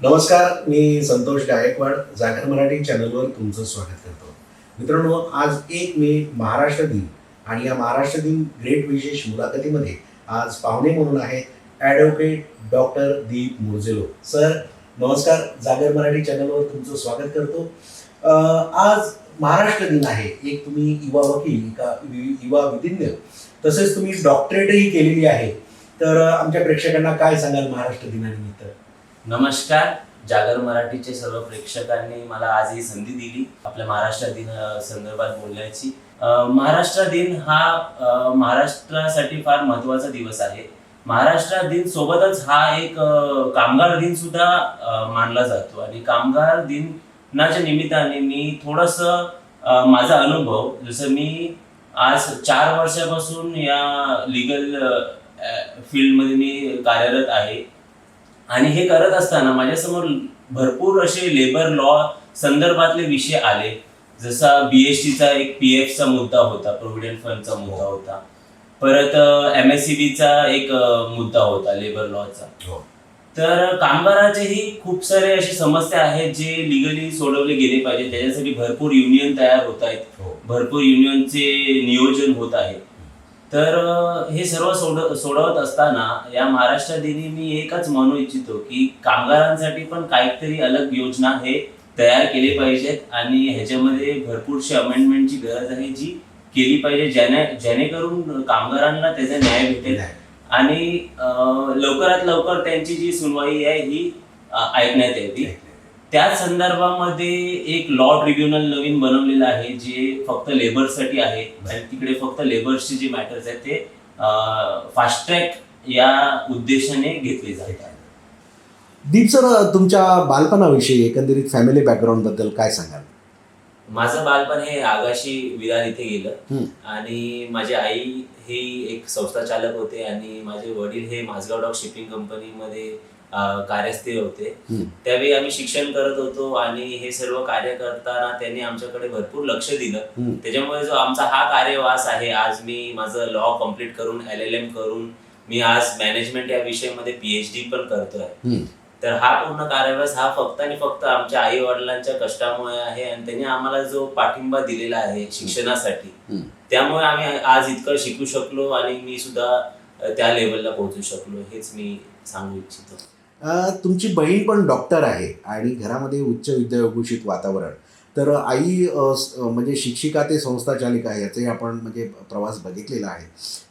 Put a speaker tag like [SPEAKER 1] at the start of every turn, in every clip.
[SPEAKER 1] नमस्कार मी संतोष गायकवाड. जागर मराठी चॅनलवर तुमचं स्वागत करतो. मित्रांनो आज एक मे महाराष्ट्र दिन. आणि या महाराष्ट्र दिन ग्रेट विशेष मुलाखतीमध्ये आज पाहुणे म्हणून आहेत advocate doctor Deep Murjelo sir नमस्कार. जागर मराठी चॅनलवर तुमचं स्वागत करतो. आज महाराष्ट्र दिन आहे. एक तुम्ही युवा वकील का युवा विधिज्ञ तसेच तुम्ही डॉक्टरेटही केलेली आहे. तर आमच्या प्रेक्षकांना काय सांगाल महाराष्ट्र दिनानिमित्त?
[SPEAKER 2] नमस्कार. जागर मराठीचे सर्व प्रेक्षकांनी मला आज ही संधी दिली. आपल्या महाराष्ट्र दिन संदर्भात बोलण्याची. महाराष्ट्र दिन हा महाराष्ट्रासाठी फार महत्त्वाचा दिवस आहे. महाराष्ट्र दिन सोबतच हा एक कामगार दिन सुद्धा मानला जातो. आणि कामगार दिनाच्या निमित्ताने मी थोडस माझा अनुभव जसं मी आज चार वर्षापासून या लिगल फील्डमध्ये मी कार्यरत आहे. आणि हे करत असताना माझ्यासमोर भरपूर असे लेबर लॉ संदर्भातले विषय आले. जसा बीएसटीचा एक पी एफचा मुद्दा होता प्रोव्हिडंट फंडचा मुद्दा होता. परत एम एस सी बीचा एक मुद्दा होता लेबर लॉचा
[SPEAKER 1] हो.
[SPEAKER 2] तर कामगाराचेही खूप सारे असे समस्या आहेत जे लिगली सोडवले गेले पाहिजे. त्याच्यासाठी भरपूर युनियन तयार होत आहेत.
[SPEAKER 1] हो.
[SPEAKER 2] भरपूर युनियनचे नियोजन होत आहे. तर हे सर्व सोड सोडवत असताना या महाराष्ट्र दिनी मी एकच म्हणू इच्छितो की कामगारांसाठी पण काहीतरी अलग योजना हे तयार केले पाहिजेत आणि ह्याच्यामध्ये भरपूरशी अमेंडमेंटची गरज आहे जी केली पाहिजे ज्याने जेणेकरून कामगारांना त्याचा न्याय भेटेल. आणि लवकरात लवकर त्यांची जी सुनवाई आहे ही ऐकण्यात यावी त्याच संदर्भामध्ये एक लॉ ट्रिब्युनल नवीन बनवलेलं आहे जे फक्त लेबरसाठी आहे. आणि तिकडे फक्त लेबर्सचे जे मॅटर्स आहेत ते फास्ट ट्रॅक या उद्देशाने घेतले जातात
[SPEAKER 1] दीप सर तुमच्या बालपणाविषयी एकंदरीत फॅमिली बॅकग्राऊंडबद्दल काय सांगाल?
[SPEAKER 2] माझं बालपण हे आगाशी विरार इथे गेलं. आणि माझी आई ही एक संस्था चालक होते आणि माझे वडील हे माझगाव डॉक शिपिंग कंपनीमध्ये कार्यस्थिर होते. त्यावेळी आम्ही शिक्षण करत होतो आणि हे सर्व कार्य करताना त्यांनी आमच्याकडे भरपूर लक्ष दिलं. त्याच्यामुळे जो आमचा हा कार्यवास आहे आज मी माझं लॉ कंप्लीट करून एल एल एम करून मी आज मॅनेजमेंट या विषयामध्ये पीएचडी पण करतोय. तर हा पूर्ण कार्यवास हा फक्त आणि फक्त आमच्या आई वडिलांच्या कष्टामुळे आहे आणि त्यांनी आम्हाला जो पाठिंबा दिलेला आहे शिक्षणासाठी. त्यामुळे आम्ही आज इतकं शिकू शकलो आणि मी सुद्धा त्या लेवलला पोहोचू शकलो हेच मी सांगू इच्छितो
[SPEAKER 1] तुमची बहीण पण डॉक्टर आहे आणि घरामध्ये उच्च विद्याभूषित वातावरण. तर आई म्हणजे शिक्षिका ते संस्था चालिका याचे आपण म्हणजे प्रवास बघितलेला आहे.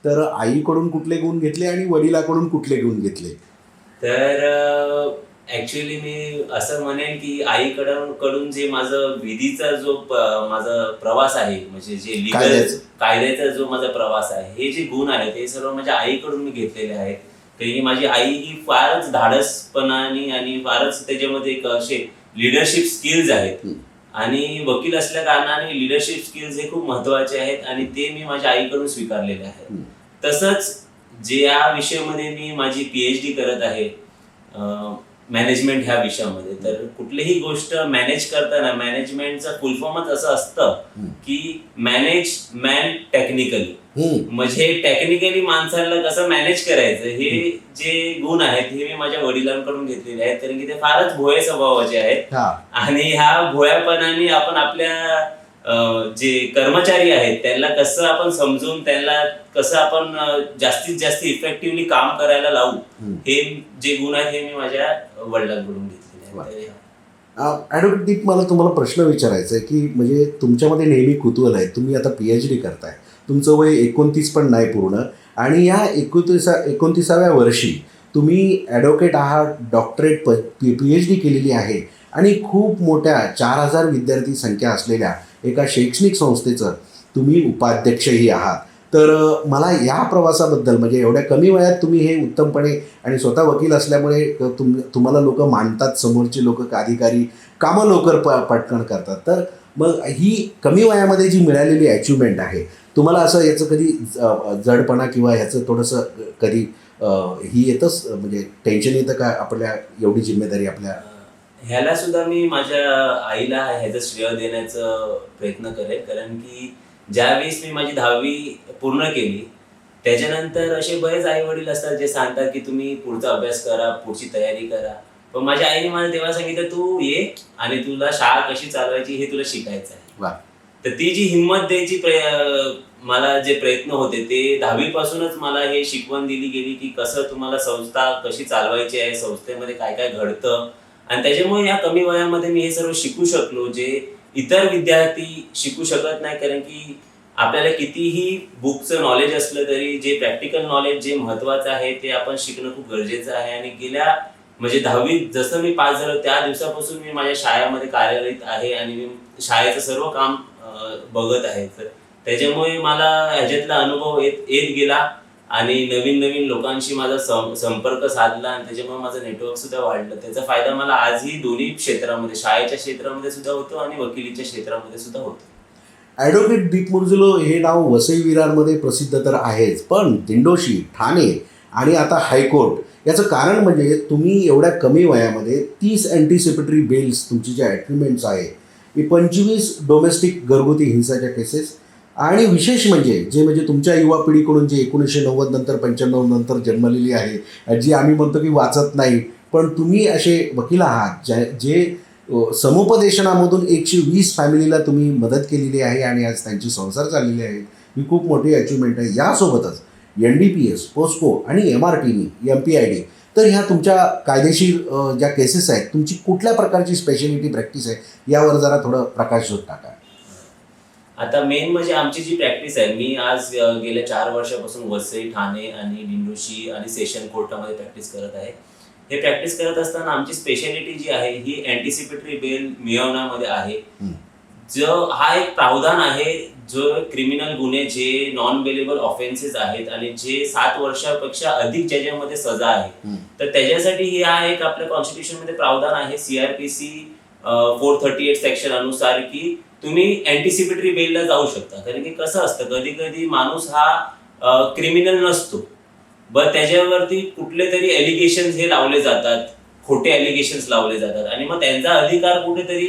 [SPEAKER 1] तर आईकडून कुठले गुण घेतले आणि वडिलाकडून कुठले गुण घेतले?
[SPEAKER 2] तर ऍक्च्युली मी असं म्हणेन की आईकडून कडून जे माझं विधीचा जो माझा प्रवास आहे म्हणजे जे लिगल
[SPEAKER 1] कायद्याचं.
[SPEAKER 2] कायद्याचा जो माझा प्रवास आहे हे जे गुण आहेत हे सर्व माझ्या आईकडून मी घेतलेले आहेत. की माझी आई ही फारच धाडसपणाने आणि फारच त्याच्यामध्ये एक असे लिडरशिप स्किल्स आहेत. आणि वकील असल्या कारणाने लिडरशिप स्किल्स हे खूप महत्त्वाचे आहेत आणि ते मी माझ्या आईकडून स्वीकारलेले आहेत. तसंच जे या विषयामध्ये मी माझी पीएचडी करत आहे मॅनेजमेंट ह्या विषयामध्ये. तर कुठलीही गोष्ट मॅनेज करताना मॅनेजमेंटचं फुल फॉर्मच असं असतं. की मॅनेज मॅन टेक्निकली. म्हणजे टेक्निकली माणसाला कसं मॅनेज करायचं हे जे गुण आहेत हे मी माझ्या वडिलांकडून घेतलेले आहेत. कारण की ते फारच भोळे स्वभावाचे आहेत. आणि ह्या भोळ्यापणाने आपण आपल्या जे कर्मचारी आहेत त्यांना कसं आपण समजून त्यांना कसं आपण जास्तीत जास्त इफेक्टिव्हली काम करायला लावू. हे जे गुण आहेत हे मी माझ्या वडिलांकडून घेतलेले
[SPEAKER 1] ॲडव्होकेट दीप मला तुम्हाला प्रश्न विचारायचा आहे की म्हणजे तुमच्यामध्ये नेहमी कुतूहल आहे. तुम्ही आता पी एच डी करताय. तुमचं वय एकोणतीस पण नाही पूर्ण. आणि या एकोणतीसा एकोणतीसाव्या वर्षी तुम्ही ॲडव्होकेट आहात doctorate P P H D केलेली आहे. आणि खूप मोठ्या चार हजार विद्यार्थी संख्या असलेल्या एका शैक्षणिक संस्थेचं तुम्ही उपाध्यक्षही आहात. तर मला या प्रवासाबद्दल म्हणजे एवढ्या कमी वयात तुम्ही हे उत्तमपणे आणि स्वतः वकील असल्यामुळे तुम तुम्हाला लोक मानतात समोरचे लोक अधिकारी कामं लवकर प पटकन करतात. तर मग ही कमी वयामध्ये जी मिळालेली अचिव्हमेंट आहे तुम्हाला असं याचं कधी ज- जडपणा किंवा ह्याचं थोडंसं कधी ही येतंच म्हणजे टेन्शन येतं का? आपल्या एवढी जिम्मेदारी आपल्या
[SPEAKER 2] ह्याला सुद्धा मी माझ्या आईला ह्याचं श्रेय देण्याचा प्रयत्न करेन कारण की ज्यावेळेस मी माझी दहावी पूर्ण केली त्याच्यानंतर असे बरेच आई वडील असतात जे सांगतात की तुम्ही पुढचा अभ्यास करा पुढची तयारी करा. पण माझ्या आईने मला तेव्हा सांगितलं तू ये आणि तुला शाळा कशी चालवायची हे तुला शिकायचं आहे. तर ती जी हिंमत द्यायची प्रय- मला जे प्रयत्न होते ते दहावी पासूनच मला हे शिकवण दिली गेली की कसं तुम्हाला संस्था कशी चालवायची आहे संस्थेमध्ये काय काय घडतं आणि त्याच्यामुळे या कमी वयामध्ये मी हे सर्व शिकू शकलो जे इतर विद्यार्थी शिकू शकत नाही कारण की आपल्याला कितीही बुकचं नॉलेज असलं तरी जे प्रॅक्टिकल नॉलेज जे महत्वाचं आहे ते आपण शिकणं खूप गरजेचं आहे. आणि गेल्या म्हणजे दहावी जसं मी पास झालो त्या दिवसापासून मी माझ्या शाळेमध्ये कार्यरत आहे आणि मी शाळेचं सर्व काम बघत आहे. तर त्याच्यामुळे मला ह्याच्यातला अनुभव येत येत गेला. आणि नवीन नवीन लोकांशी माझा सं- संपर्क साधला आणि त्याच्यामुळे माझं नेटवर्क सुद्धा वाढलं. त्याचा फायदा मला आजही दोन्ही क्षेत्रामध्ये शाळेच्या क्षेत्रामध्ये सुद्धा होतो आणि वकिलीच्या क्षेत्रामध्ये सुद्धा होतो.
[SPEAKER 1] ॲडव्होकेट दीप मुरजुलो हे नाव वसई विरारमध्ये प्रसिद्ध तर आहेच पण दिंडोशी ठाणे आणि आता हायकोर्ट याचं कारण म्हणजे तुम्ही एवढ्या कमी वयामध्ये तीस अँटीसिपेटरी बेल्स तुमची ज्या ॲग्रीमेंट्स आहे ही पंचवीस डोमेस्टिक घरगुती हिंसाच्या केसेस आणि विशेष म्हणजे जे म्हणजे तुमच्या युवा पिढीकडून जे एकोणीसशे नव्वद नंतर पंच्याण्णव नंतर जन्मलेली आहे जी आम्ही म्हणतो की वाचत नाही पण तुम्ही असे वकील आहात ज्या जे समुपदेशनामधून एकशे वीस फॅमिलीला तुम्ही मदत केलेली आहे आणि आज त्यांची संसार चाललेले आहे ही खूप मोठी अचिव्हमेंट आहे. यासोबतच N D P S POCSO आणि M R T M P I D तर ह्या तुमच्या कायदेशीर ज्या केसेस आहेत तुमची कुठल्या प्रकारची स्पेशलिटी प्रॅक्टिस आहे यावर जरा थोडं प्रकाश झोत टाका.
[SPEAKER 2] आता मेन म्हणजे आमची जी प्रॅक्टिस आहे मी आज गेल्या चार वर्षापासून वसई ठाणे आणि दिंडोशी आणि सेशन कोर्टामध्ये प्रॅक्टिस करत आहे हे प्रॅक्टिस करत असताना आमची स्पेशालिटी जी आहे ही अँटिसिपेटरी बेल मिळवण्यामध्ये आहे. जो हा एक प्रावधान आहे जो क्रिमिनल गुन्हे जे नॉन बेलेबल ऑफेन्सेस आहेत आणि जे सात वर्षापेक्षा अधिक ज्याच्यामध्ये सजा आहे. तर त्याच्यासाठी ही हा एक आपल्या कॉन्स्टिट्यूशनमध्ये प्रावधान आहे CrPC four thirty eight section अनुसार की तुम्ही अँटिसिपेटरी बेलला जाऊ शकता. कारण की कसं असतं कधी कधी माणूस हा क्रिमिनल नसतो. बर त्याच्यावरती कुठले तरी एलिगेशन हे लावले जातात खोटे एलिगेशन्स लावले जातात. आणि मग त्यांचा अधिकार कुठेतरी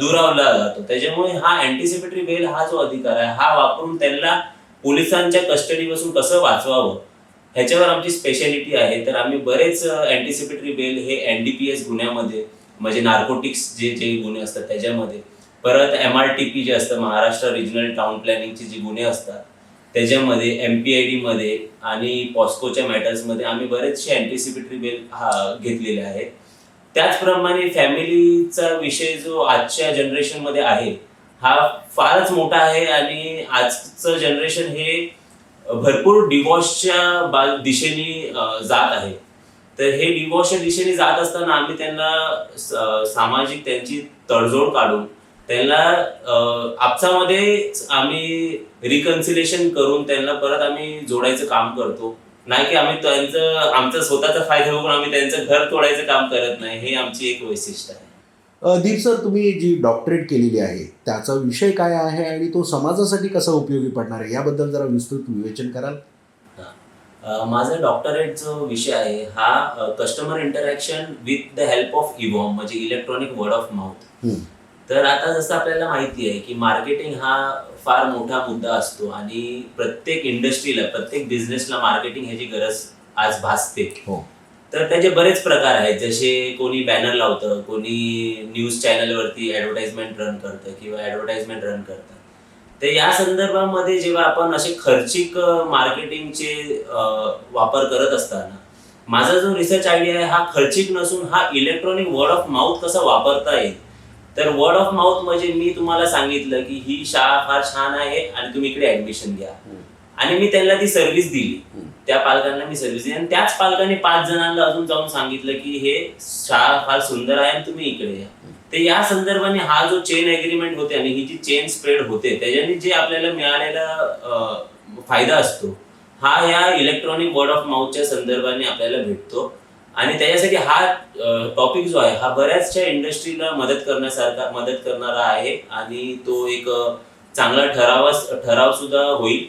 [SPEAKER 2] दुरावला जातो. त्याच्यामुळे हा अँटिसिपेटरी बेल हा जो अधिकार आहे हा वापरून त्यांना पोलिसांच्या कस्टडीपासून कसं वाचवावं ह्याच्यावर आमची स्पेशालिटी आहे. तर आम्ही बरेच अँटिसिपेटरी बेल हे एनडीपीएस गुन्ह्यामध्ये म्हणजे नार्कोटिक्स जे जे गुन्हे असतात त्याच्यामध्ये परत एम आर टी पी जे असतं महाराष्ट्र रिजनल टाउन प्लॅनिंगचे जे गुन्हे असतात त्याच्यामध्ये एम पी आय डीमध्ये आणि पॉस्कोच्या मॅटर्समध्ये आम्ही बरेचसे अँटिसिपेटरी बेल हा घेतलेले आहेत. त्याचप्रमाणे फॅमिलीचा विषय जो आजच्या जनरेशनमध्ये आहे हा फारच मोठा आहे आणि आजचं जनरेशन हे भरपूर डिवॉर्सच्या बा दिशेने जात आहे. तर हे डिवॉर्सच्या दिशेने जात असताना आम्ही त्यांना सामाजिक त्यांची तडजोड काढून त्यांना आपसामध्ये आम्ही रिकन्सिलेशन करून त्यांना परत आम्ही जोडायचं काम करतो. नाही की आम्ही त्यांचं आमचा स्वतःचा फायदा बघून आम्ही त्यांचं घर तोडायचं काम करत नाही. हे आमची एक वैशिष्ट्य आहे.
[SPEAKER 1] दीप सर तुम्ही जी डॉक्टरेट केलेली आहे त्याचा विषय काय आहे आणि तो समाजासाठी कसा उपयोगी पडणार आहे? याबद्दल जरा विस्तृत विवेचन कराल.
[SPEAKER 2] माझा डॉक्टरेट जो विषय आहे हा customer interaction with the help of eWOM म्हणजे इलेक्ट्रॉनिक वर्ड ऑफ माउथ. तर आता जसं आपल्याला माहिती आहे की मार्केटिंग हा फार मोठा मुद्दा असतो आणि प्रत्येक इंडस्ट्रीला प्रत्येक बिझनेसला मार्केटिंग ह्याची गरज आज भासते.
[SPEAKER 1] हो.
[SPEAKER 2] तर त्याचे बरेच प्रकार आहेत. जसे कोणी बॅनर लावतं कोणी न्यूज चॅनलवरती ॲडव्हर्टाइजमेंट रन करतं किंवा ॲडव्हर्टाइजमेंट रन करतं. तर या संदर्भामध्ये जेव्हा आपण असे खर्चिक मार्केटिंगचे वापर करत असताना माझा जो रिसर्च आयडिया आहे हा खर्चिक नसून हा इलेक्ट्रॉनिक वर्ड ऑफ माउथ कसा वापरता येईल? तर वर्ड ऑफ माउथ म्हणजे मी तुम्हाला सांगितलं की ही शाळा फार छान आहे आणि तुम्ही इकडे ऍडमिशन घ्या. आणि मी त्यांना ती सर्व्हिस दिली. त्या पालकांना मी सर्व्हिस दिली. आणि त्याच पालकांनी पाच जणांना अजून जाऊन सांगितलं की हे शाळा फार सुंदर आहे आणि तुम्ही इकडे या. तर या संदर्भाने हा जो चेन अग्रीमेंट होते आणि ही जी चेन स्प्रेड होते त्याच्याने जे आपल्याला मिळालेला फायदा असतो हा या इलेक्ट्रॉनिक वर्ड ऑफ माउथच्या संदर्भाने आपल्याला भेटतो. आणि त्याच्यासाठी हा टॉपिक जो आहे हा बऱ्याचशा इंडस्ट्रीला मदत करण्यासारखा मदत करणारा आहे. आणि तो एक चांगला ठराव ठराव सुद्धा होईल.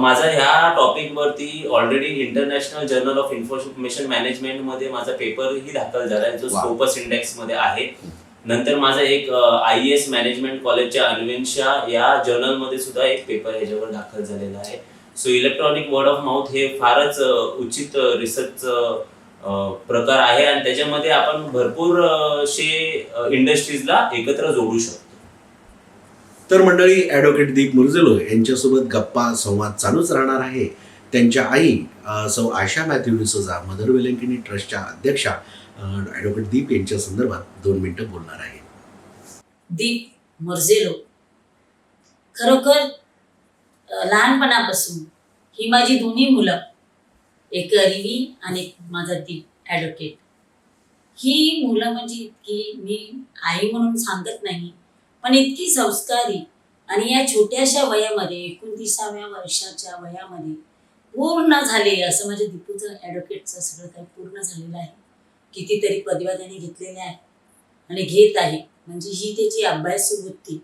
[SPEAKER 2] माझा ह्या टॉपिक वरती already international journal of information मॅनेजमेंटमध्ये माझा पेपरही दाखल झालाय जो
[SPEAKER 1] वा.
[SPEAKER 2] स्कोपस इंडेक्समध्ये आहे. नंतर माझा एक आय एस मॅनेजमेंट कॉलेजच्या अन्वेन्शा या जर्नलमध्ये सुद्धा एक पेपर याच्यावर दाखल झालेला आहे. So electronic word of mouth हे फारच उचित रिसर्च प्रकार आहे आणि त्याच्यामध्ये आपण भरपूर अं, शे इंडस्ट्रीजला एकत्र जोडू शकतो.
[SPEAKER 1] तर मंडळी ॲडव्होकेट दीप मुरजेलो यांच्यासोबत गप्पा संवाद चालूच राहणार आहे. त्यांच्या आई सौ आशा मॅथ्यू डिसोजा मदर वेलंकिनी ट्रस्टच्या अध्यक्षा ॲडव्होकेट दीप यांच्या संदर्भात दोन मिनिटं बोलणार आहे.
[SPEAKER 3] दीप मोर्झेलो खरोखर लहानपणापासून ही माझी दोन्ही मुलं एक अरिवी आणि एक माझा दीप ॲडव्होकेट ही मुलं म्हणजे इतकी मी आई म्हणून सांगत नाही पण इतकी संस्कारी आणि या छोट्याशा वयामध्ये एकोणतीसाव्या वर्षाच्या वयामध्ये पूर्ण झाले असं माझ्या दीपूचं ॲडव्होकेटचं सगळं काही पूर्ण झालेलं आहे. कितीतरी पदव्या त्याने घेतलेल्या आहे आणि घेत आहे. म्हणजे ही त्याची अभ्यासवृत्ती.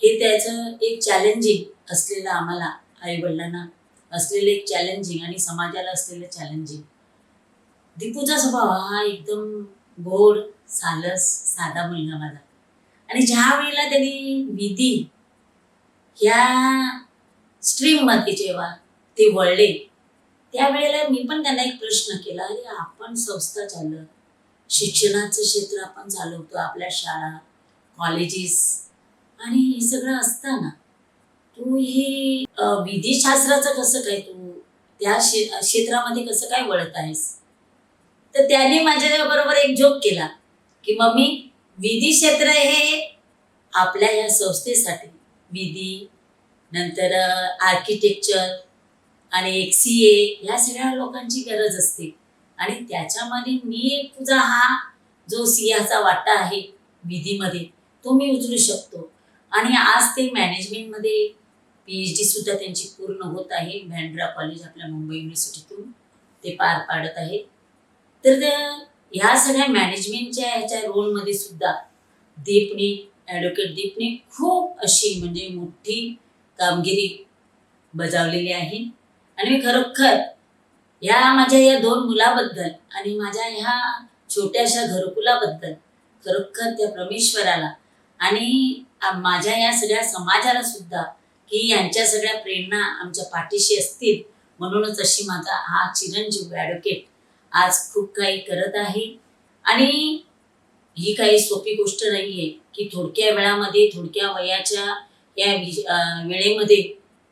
[SPEAKER 3] हे त्याचं एक चॅलेंजिंग असलेलं आम्हाला आईवडिलांना असलेले एक चॅलेंजिंग आणि समाजाला असलेलं चॅलेंजिंग दीपूचा स्वभाव हा एकदम गोड सालस साधा मुलगा माझा. आणि ज्या वेळेला त्यांनी विधी ह्या स्ट्रीममध्ये जेव्हा ते वळले त्यावेळेला मी पण त्यांना एक प्रश्न केला अरे आपण संस्था चालक शिक्षणाचं क्षेत्र आपण चालवतो आपल्या शाळा कॉलेजेस आणि हे सगळं असताना तू ही विधीशास्त्राचं कसं काय तू त्या क्षे क्षेत्रामध्ये कसं काय वळत आहेस? तर त्याने माझ्या बरोबर एक जोक केला की मम्मी विधी क्षेत्र हे आपल्या या संस्थेसाठी. विधी नंतर आर्किटेक्चर आणि एक सी ए ह्या सगळ्या लोकांची गरज असते. आणि त्याच्यामध्ये मी एक तुझा हा जो सिंहाचा वाटा आहे विधीमध्ये तो मी उचलू शकतो. आणि आज ते मॅनेजमेंटमध्ये पी एच डी सुद्धा त्यांची पूर्ण होत आहे. भँड्रा कॉलेज आपल्या मुंबई युनिव्हर्सिटीतून ते पार पाडत आहेत तर त्या- ह्या सगळ्या मॅनेजमेंटच्या ह्याच्या रोलमध्ये सुद्धा दीपने ॲडव्होकेट दीपने खूप अशी म्हणजे मोठी कामगिरी बजावलेली आहे. आणि मी खरोखर ह्या माझ्या या दोन मुलाबद्दल आणि माझ्या ह्या छोट्याशा घरकुलाबद्दल खरोखर त्या परमेश्वराला आणि माझ्या या सगळ्या समाजाला सुद्धा की यांच्या सगळ्या प्रेरणा आमच्या पाठीशी असतील. म्हणूनच अशी माझा हा चिरंजीव ॲडव्होकेट आज खूप काही करत आहे. आणि ही काही सोपी गोष्ट नाही आहे की थोडक्या वेळामध्ये थोडक्या वयाच्या या वि- वेळेमध्ये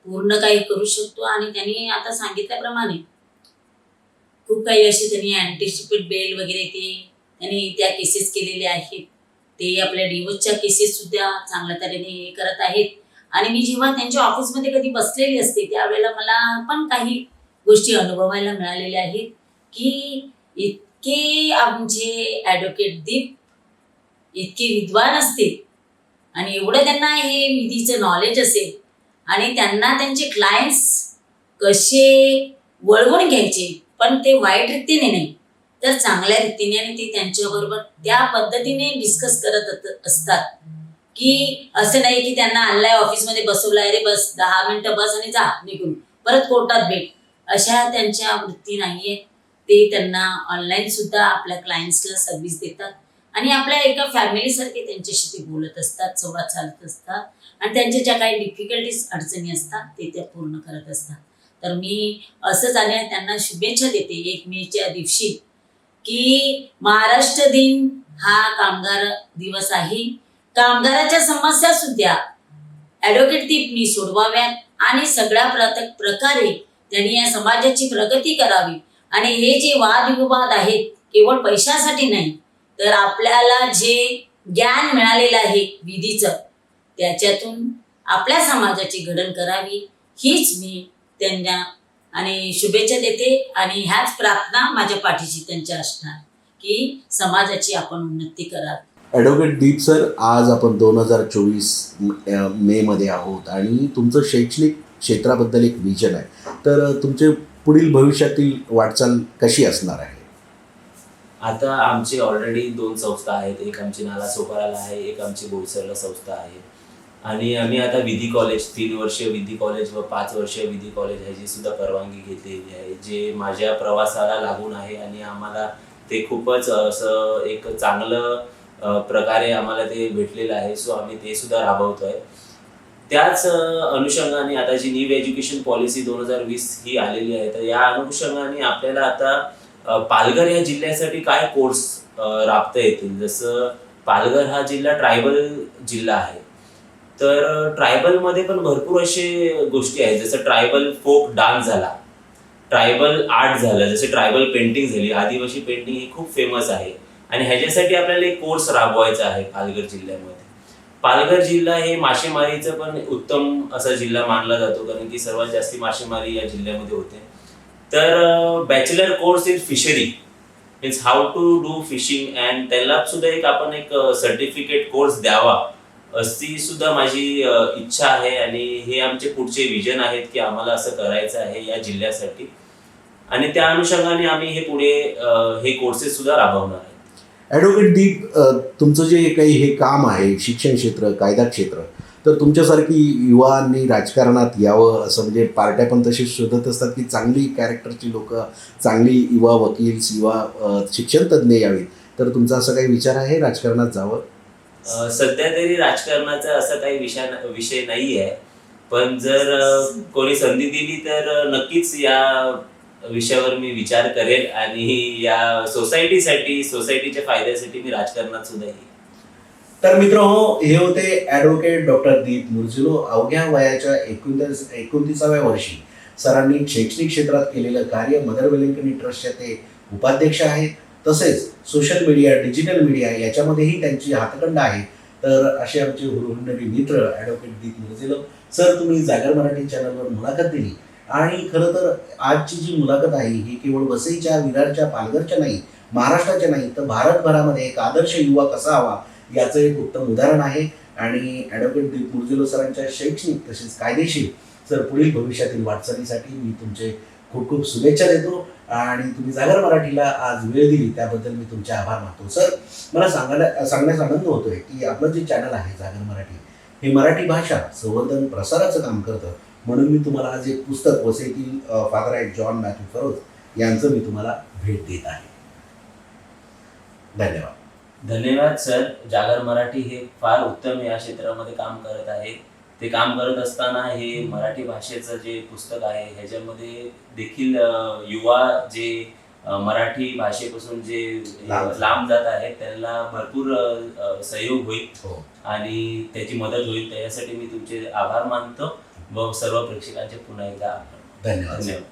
[SPEAKER 3] पूर्ण काही करू शकतो आणि त्यांनी आता सांगितल्याप्रमाणे खूप काही असे त्यांनी अँटिसिपेट बेल वगैरे ते त्यांनी त्या केसेस केलेल्या आहेत. ते आपल्या डिवोर्सच्या केसेस सुद्धा चांगल्या तऱ्हेने हे करत आहेत. आणि मी जेव्हा त्यांच्या ऑफिसमध्ये कधी बसलेली असते त्यावेळेला मला पण काही गोष्टी अनुभवायला मिळालेल्या आहेत की इतके आमचे ॲडव्होकेट दीप इतके विद्वान असतील आणि एवढं त्यांना हे विधीचं नॉलेज असेल आणि त्यांना त्यांचे क्लायंट्स कसे वळवून घ्यायचे पण ते वाईट रीतीने नाही तर चांगल्या रीतीने आणि ते त्यांच्याबरोबर त्या पद्धतीने डिस्कस करत असतात. की असं नाही की त्यांना आणलाय ऑफिसमध्ये बसवलाय रे बस दहा मिनिटं बस आणि जा निघून. परत कोर्टात भेट. अशा त्यांच्या वृत्ती नाहीये. ते त्यांना ऑनलाईन सुद्धा आपल्या क्लायंट्सला सर्व्हिस देतात. आणि आपल्या एका फॅमिलीसारखे त्यांच्याशी ते बोलत असतात संवाद चालत असतात. आणि त्यांच्या ज्या काही डिफिकल्टीज अडचणी असतात ते त्या पूर्ण करत असतात. तर मी असंच आणि त्यांना शुभेच्छा देते एक मेच्या दिवशी की महाराष्ट्र दिन हा कामगार दिवस आहे. कामगाराच्या समस्या सुद्धा ॲडव्होकेट दीपनी सोडवाव्यात. आणि सगळ्या प्रत- प्रकारे त्यांनी या समाजाची प्रगती करावी. आणि हे जे वादविवाद आहेत केवळ पैशासाठी नाही तर आपल्याला जे ज्ञान मिळालेलं आहे विधीचं त्याच्यातून आपल्या समाजाची घडण करावी. हीच मी त्यांना आणि शुभेच्छा देते. आणि ह्याच प्रार्थना माझ्या पाठीशी त्यांच्या असणार की समाजाची आपण उन्नती करावी.
[SPEAKER 1] ॲडव्होकेट दीप सर आज आपण दोन हजार चोवीस मे मध्ये आहोत आणि तुमचं शैक्षणिक क्षेत्राबद्दल एक विजन आहे. तर तुमचे पुढील भविष्यातील वाटचाल कशी असणार आहे?
[SPEAKER 2] आता आमची ऑलरेडी दोन संस्था आहेत. एक आमची नाला सोपाराला आहे एक आमची बोईसरला संस्था आहे. आणि आम्ही आता विधी कॉलेज तीन वर्ष विधी कॉलेज व पाच वर्ष विधी कॉलेज आहे जी सुद्धा परवानगी घेतलेली आहे. जे माझ्या प्रवासाला लागून आहे आणि आम्हाला ते खूपच असं एक चांगलं प्रकारे आम्हाला ते भेटलेलं आहे सो आम्ही ते सुद्धा राबवतोय. त्याच अनुषंगाने आता जी न्यू एज्युकेशन पॉलिसी दोन हजार वीस ही आलेली आहे तर या अनुषंगाने आपल्याला आता पालघर या जिल्ह्यासाठी काय कोर्स राबता येतील? जसं पालघर हा जिल्हा ट्रायबल जिल्हा आहे तर ट्रायबलमध्ये पण भरपूर असे गोष्टी आहेत जसं ट्रायबल फोक डान्स झाला ट्रायबल आर्ट झालं जसे ट्रायबल पेंटिंग झाली आदिवासी पेंटिंग ही खूप फेमस आहे. आणि ह्याच्यासाठी आपल्याला एक कोर्स राबवायचा आहे पालघर जिल्ह्यामध्ये. पालघर जिल्हा हे मासेमारीचं पण उत्तम असा जिल्हा मानला जातो कारण की सर्वात जास्ती मासेमारी या जिल्ह्यामध्ये होते. तर bachelor course in fishery means how to do fishing and त्याला सुद्धा एक आपण एक सर्टिफिकेट कोर्स द्यावा अशी सुद्धा माझी इच्छा आहे. आणि हे आमचे पुढचे विजन आहेत की आम्हाला असं करायचं आहे या जिल्ह्यासाठी. आणि त्या अनुषंगाने आम्ही हे पुढे हे कोर्सेस सुद्धा राबवणार आहे.
[SPEAKER 1] ॲडव्होकेट दीप तुमचं जे काही हे काम आहे शिक्षण क्षेत्र कायदा क्षेत्र तर तुमच्यासारखी युवांनी राजकारणात यावं असं म्हणजे पार्ट्या पण तशीच शोधत असतात की चांगली कॅरेक्टरची लोक चांगली युवा वकील युवा अ, शिक्षण यावीत. तर तुमचा असा काही विचार आहे राजकारणात जावं?
[SPEAKER 2] सध्या तरी राजकारणाचा असा काही विषय विषय नाही आहे पण जर कोणी संधी दिली तर नक्कीच या विषयावर मी विचार करेल आणि या सोसायटीसाठी सोसायटीच्या फायद्यासाठी मी राजकारणात सुद्धा येईल
[SPEAKER 1] तर मित्र हो हे होते ॲडव्होकेट डॉक्टर दीप मुरझिलो अवघ्या वयाच्या एकोणतीस एकोणतीसाव्या वर्षी. सरांनी शैक्षणिक क्षेत्रात केलेलं कार्य मदर वेलिंकनी ट्रस्टच्या ते उपाध्यक्ष आहेत. तसेच सोशल मीडिया डिजिटल मीडिया याच्यामध्येही त्यांची हातखंड आहे. तर असे आमचे हुरहुंडरी मित्र ॲडव्होकेट दीप मुरझिलो सर तुम्ही जागर मराठी चॅनलवर मुलाखत दिली. आणि खरं तर आजची जी मुलाखत आहे ही केवळ वसईच्या विरारच्या पालघरच्या नाही महाराष्ट्राच्या नाही तर भारतभरामध्ये एक आदर्श युवा कसा हवा याचं एक उत्तम उदाहरण आहे. आणि ॲडव्होकेट दीप मुरजेलो सरांच्या शैक्षणिक तसेच कायदेशीर सर पुढील भविष्यातील वाटचालीसाठी मी तुमचे खूप खूप शुभेच्छा देतो. आणि तुम्ही जागर मराठीला आज वेळ दिली त्याबद्दल मी तुमचे आभार मानतो. सर मला सांगायला सांगण्यास आनंद होतोय की आपलं जे चॅनल आहे जागर मराठी हे मराठी भाषा संवर्धन प्रसाराचं काम करतं. म्हणून मी तुम्हाला आज एक पुस्तक वसईतील फादर आहेत जॉन मॅथ्यू फरोज यांचं मी तुम्हाला भेट देत आहे. धन्यवाद.
[SPEAKER 2] धन्यवाद सर. जागर मराठी हे फार उत्तम या क्षेत्रामध्ये काम करत आहे. ते काम करत असताना हे मराठी भाषेचं जे पुस्तक आहे ह्याच्यामध्ये देखील युवा जे मराठी भाषेपासून जे
[SPEAKER 1] लांब.
[SPEAKER 2] जात आहेत त्यांना भरपूर सहयोग होईल
[SPEAKER 1] हो.
[SPEAKER 2] आणि त्याची मदत होईल. त्याच्यासाठी मी तुमचे आभार मानतो. व सर्व प्रेक्षकांचे पुन्हा एकदा. धन्यवाद